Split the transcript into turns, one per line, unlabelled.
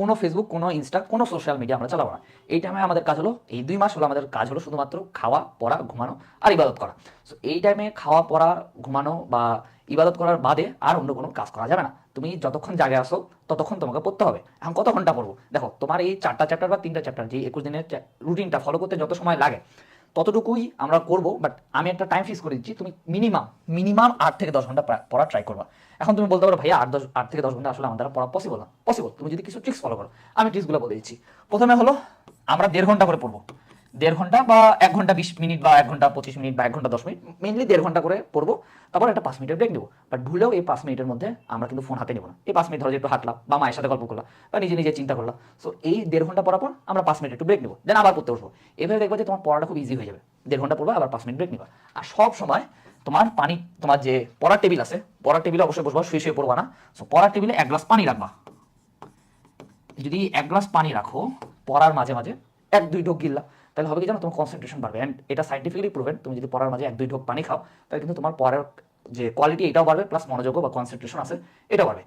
কোনো ফেসবুক কোনো ইনস্টা কোনো সোশ্যাল মিডিয়া আমরা চালাবো না। এই টাইমে আমাদের কাজ হলো, এই দুই মাস হলো আমাদের কাজ হলো শুধুমাত্র খাওয়া, পড়া, ঘুমানো আর ইবাদত করা। সো এই টাইমে খাওয়া, পড়া, ঘুমানো বা ইবাদত করার বাদে আর অন্য কোনো কাজ করা যাবে না। তুমি যতক্ষণ জাগে আসো, ততক্ষণ তোমাকে পড়তে হবে। এখন কত ঘণ্টা পড়ব? দেখো, তোমার এই চারটা চ্যাপ্টার বা তিনটা চ্যাপ্টার যে একুশ দিনের রুটিনটা ফলো করতে যত সময় লাগে ততটুকুই আমরা করব বাট আমি একটা টাইম ফিক্স করে দিচ্ছি। তুমি মিনিমাম মিনিমাম আট থেকে দশ ঘণ্টা পড়া ট্রাই করবা। এখন তুমি বলতে পারো, ভাইয়া, আট দশ, আট থেকে দশ ঘণ্টা আসলে আমার দ্বারা পড়া পসিবল না। পসিবল তুমি যদি কিছু ট্রিক্স ফলো করো। আমি ট্রিক্সগুলো বলে দিচ্ছি। প্রথমে হলো, আমরা দেড় ঘণ্টা করে পড়ব। দেড় ঘণ্টা বা এক ঘণ্টা বিশ মিনিট বা এক ঘণ্টা পঁচিশ মিনিট বা এক ঘণ্টা দশ মিনিট মেনলি দেড় ঘণ্টা করে পড়ব। তারপর একটা পাঁচ মিনিটের ব্রেক নেব। বাট ভুলেও এই পাঁচ মিনিটের মধ্যে আমরা কিন্তু ফোন হাতে নেব না। এই পাঁচ মিনিট ধরো একটু হাঁটলাম বা মায়ের সাথে গল্প করলাম বা নিজে নিজে চিন্তা করলাম। সো এই দেড় ঘণ্টা পড়ার পর আমরা পাঁচ মিনিট একটু ব্রেক নেব। দেন আবার পড়তে বসবো। এভাবে দেখব যে তোমার পড়াটা খুব ইজি হয়ে যাবে। দেড় ঘণ্টা পড়বা, আবার পাঁচ মিনিট ব্রেক নিবা। আর সব সময় তোমার পানি, তোমার যে পড়ার টেবিল আছে, পড়ার টেবিলে অবশ্যই বসবা, শুয়ে শুয়ে পড়বা না। সো পড়ার টেবিলে এক গ্লাস পানি রাখবা। যদি এক গ্লাস পানি রাখো, পড়ার মাঝে মাঝে এক দুই ঢোক গিল্লা। তাহলে হবে কি জানো? তোমার কনসেন্ট্রেশন বাড়বে। অ্যান্ড এটা সাইন্টিফিকলি প্রুভেন তুমি যদি পড়ার মাঝে এক, দুই ঢোক পানি খাও, তাহলে কিন্তু তোমার পড়ার যে কোয়ালিটি এটাও বাড়বে প্লাস মনোযোগ বা কনসেন্ট্রেশন আছে, এটাও বাড়বে।